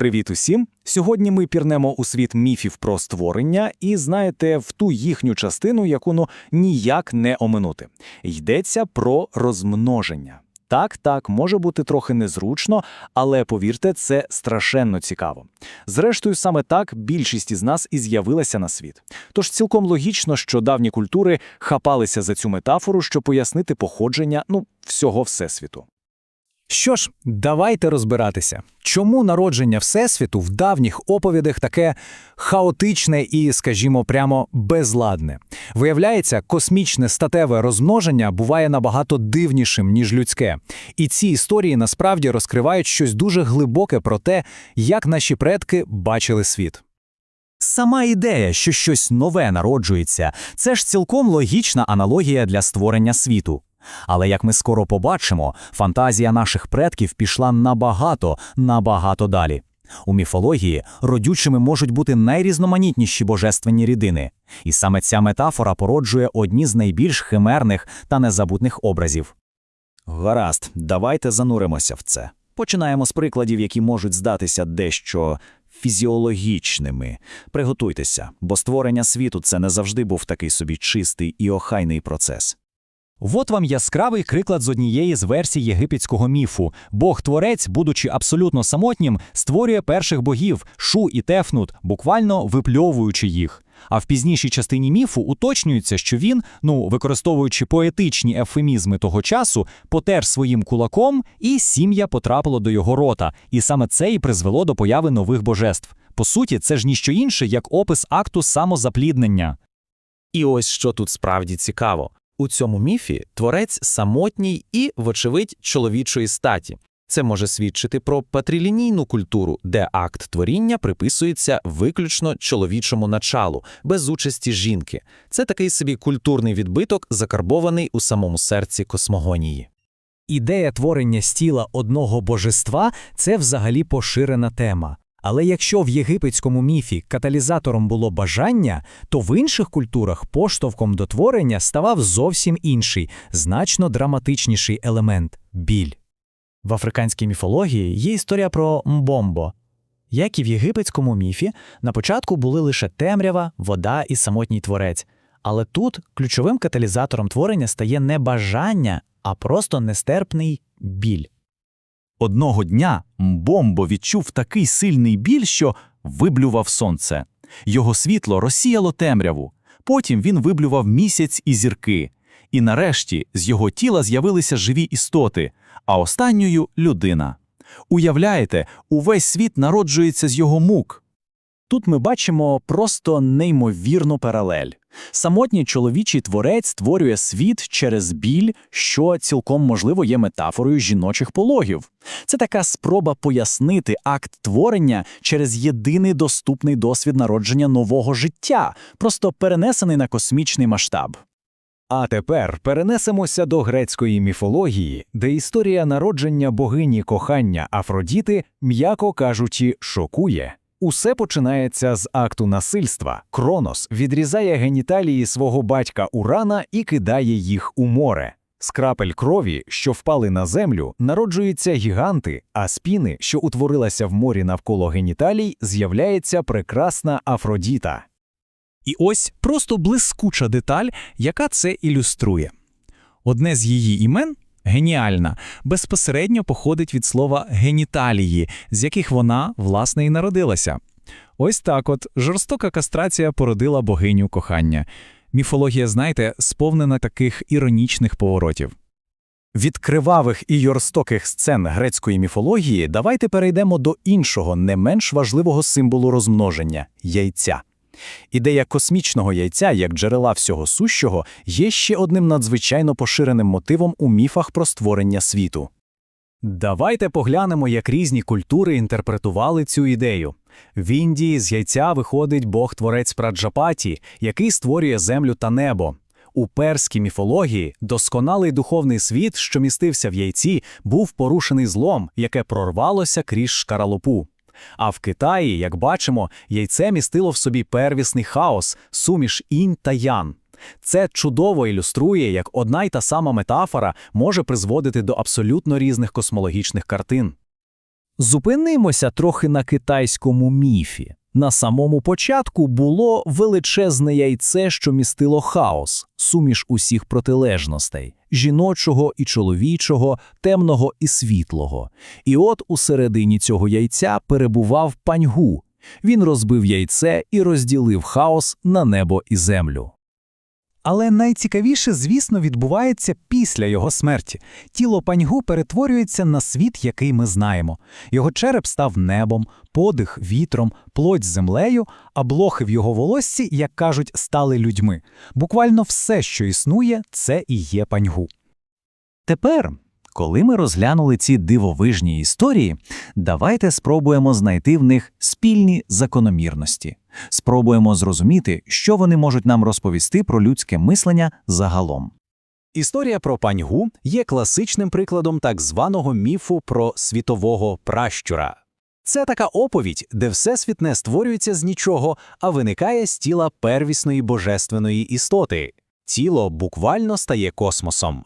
Привіт усім! Сьогодні ми пірнемо у світ міфів про створення і знаєте в ту їхню частину, яку ну ніяк не оминути. Йдеться про розмноження. Так, так, може бути трохи незручно, але повірте, це страшенно цікаво. Зрештою, саме так більшість із нас і з'явилася на світ. Тож цілком логічно, що давні культури хапалися за цю метафору, щоб пояснити походження ну всього всесвіту. Що ж, давайте розбиратися, чому народження Всесвіту в давніх оповідах таке хаотичне і, скажімо, прямо безладне. Виявляється, космічне статеве розмноження буває набагато дивнішим, ніж людське. І ці історії насправді розкривають щось дуже глибоке про те, як наші предки бачили світ. Сама ідея, що щось нове народжується, це ж цілком логічна аналогія для створення світу. Але як ми скоро побачимо, фантазія наших предків пішла набагато, набагато далі. У міфології родючими можуть бути найрізноманітніші божественні рідини, і саме ця метафора породжує одні з найбільш химерних та незабутних образів. Гаразд, давайте зануримося в це. Починаємо з прикладів, які можуть здатися дещо фізіологічними. Приготуйтеся, бо створення світу це не завжди був такий собі чистий і охайний процес. От вам яскравий приклад з однієї з версій єгипетського міфу. Бог-творець, будучи абсолютно самотнім, створює перших богів Шу і Тефнут, буквально випльовуючи їх. А в пізнішій частині міфу уточнюється, що він, ну використовуючи поетичні ефемізми того часу, потер своїм кулаком, і сім'я потрапило до його рота. І саме це і призвело до появи нових божеств. По суті, це ж ніщо інше, як опис акту самозапліднення. І ось що тут справді цікаво. У цьому міфі творець самотній і, вочевидь, чоловічої статі. Це може свідчити про патрилінійну культуру, де акт творіння приписується виключно чоловічому началу, без участі жінки. Це такий собі культурний відбиток, закарбований у самому серці космогонії. Ідея творення з тіла одного божества це взагалі поширена тема. Але якщо в єгипетському міфі каталізатором було бажання, то в інших культурах поштовхом до творення ставав зовсім інший, значно драматичніший елемент біль. В африканській міфології є історія про мбомбо. Як і в єгипетському міфі, на початку були лише темрява, вода і самотній творець. Але тут ключовим каталізатором творення стає не бажання, а просто нестерпний біль. Одного дня Мбомбо відчув такий сильний біль, що виблював сонце. Його світло розсіяло темряву. Потім він виблював місяць і зірки. І нарешті з його тіла з'явилися живі істоти, а останньою людина. Уявляєте, увесь світ народжується з його мук. Тут ми бачимо просто неймовірну паралель. Самотній чоловічий творець створює світ через біль, що цілком можливо є метафорою жіночих пологів. Це така спроба пояснити акт творення через єдиний доступний досвід народження нового життя, просто перенесений на космічний масштаб. А тепер перенесемося до грецької міфології, де історія народження богині кохання Афродіти, м'яко кажучи, шокує. Усе починається з акту насильства. Кронос відрізає геніталії свого батька Урана і кидає їх у море. З крапель крові, що впали на землю, народжуються гіганти, а з піни, що утворилася в морі навколо геніталій, з'являється прекрасна Афродіта. І ось просто блискуча деталь, яка це ілюструє. Одне з її імен геніальна, безпосередньо походить від слова геніталії, з яких вона, власне, і народилася. Ось так от жорстока кастрація породила богиню кохання. Міфологія, знаєте, сповнена таких іронічних поворотів. Від кривавих і жорстоких сцен грецької міфології давайте перейдемо до іншого, не менш важливого символу розмноження яйця. Ідея космічного яйця як джерела всього сущого є ще одним надзвичайно поширеним мотивом у міфах про створення світу. Давайте поглянемо, як різні культури інтерпретували цю ідею. В Індії з яйця виходить бог-творець Праджапаті, який створює землю та небо. У перській міфології досконалий духовний світ, що містився в яйці, був порушений злом, яке прорвалося крізь шкаралупу. А в Китаї, як бачимо, яйце містило в собі первісний хаос, суміш інь та ян. Це чудово ілюструє, як одна й та сама метафора може призводити до абсолютно різних космологічних картин. Зупинимося трохи на китайському міфі. На самому початку було величезне яйце, що містило хаос, суміш усіх протилежностей жіночого і чоловічого, темного і світлого. І от у середині цього яйця перебував паньгу. Він розбив яйце і розділив хаос на небо і землю. Але найцікавіше, звісно, відбувається після його смерті. Тіло паньгу перетворюється на світ, який ми знаємо. Його череп став небом, подих вітром, плоть землею, а блохи в його волоссі, як кажуть, стали людьми. Буквально все, що існує, це і є паньгу. Тепер, коли ми розглянули ці дивовижні історії, давайте спробуємо знайти в них спільні закономірності. Спробуємо зрозуміти, що вони можуть нам розповісти про людське мислення загалом. Історія про паньгу є класичним прикладом так званого міфу про світового пращура. Це така оповідь, де всесвіт не створюється з нічого, а виникає з тіла первісної божественної істоти. Тіло буквально стає космосом.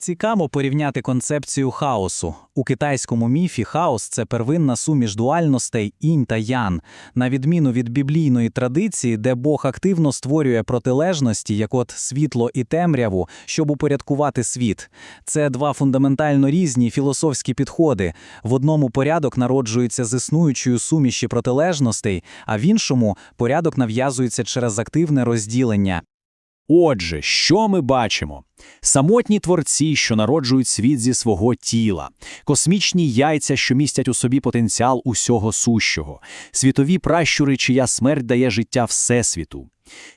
Цікаво порівняти концепцію хаосу. У китайському міфі хаос це первинна суміш дуальностей інь та ян, на відміну від біблійної традиції, де Бог активно створює протилежності, як от світло і темряву, щоб упорядкувати світ. Це два фундаментально різні філософські підходи. В одному порядок народжується з існуючою суміші протилежностей, а в іншому порядок нав'язується через активне розділення. Отже, що ми бачимо? Самотні творці, що народжують світ зі свого тіла, космічні яйця, що містять у собі потенціал усього сущого, світові пращури, чия смерть дає життя Всесвіту.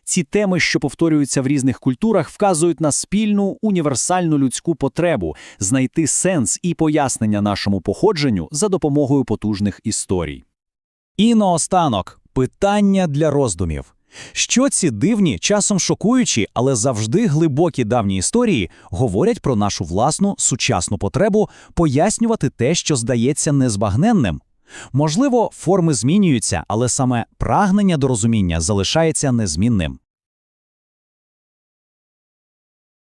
Ці теми, що повторюються в різних культурах, вказують на спільну універсальну людську потребу знайти сенс і пояснення нашому походженню за допомогою потужних історій. І наостанок питання для роздумів. Що ці дивні, часом шокуючі, але завжди глибокі давні історії говорять про нашу власну сучасну потребу пояснювати те, що здається незбагненним? Можливо, форми змінюються, але саме прагнення до розуміння залишається незмінним.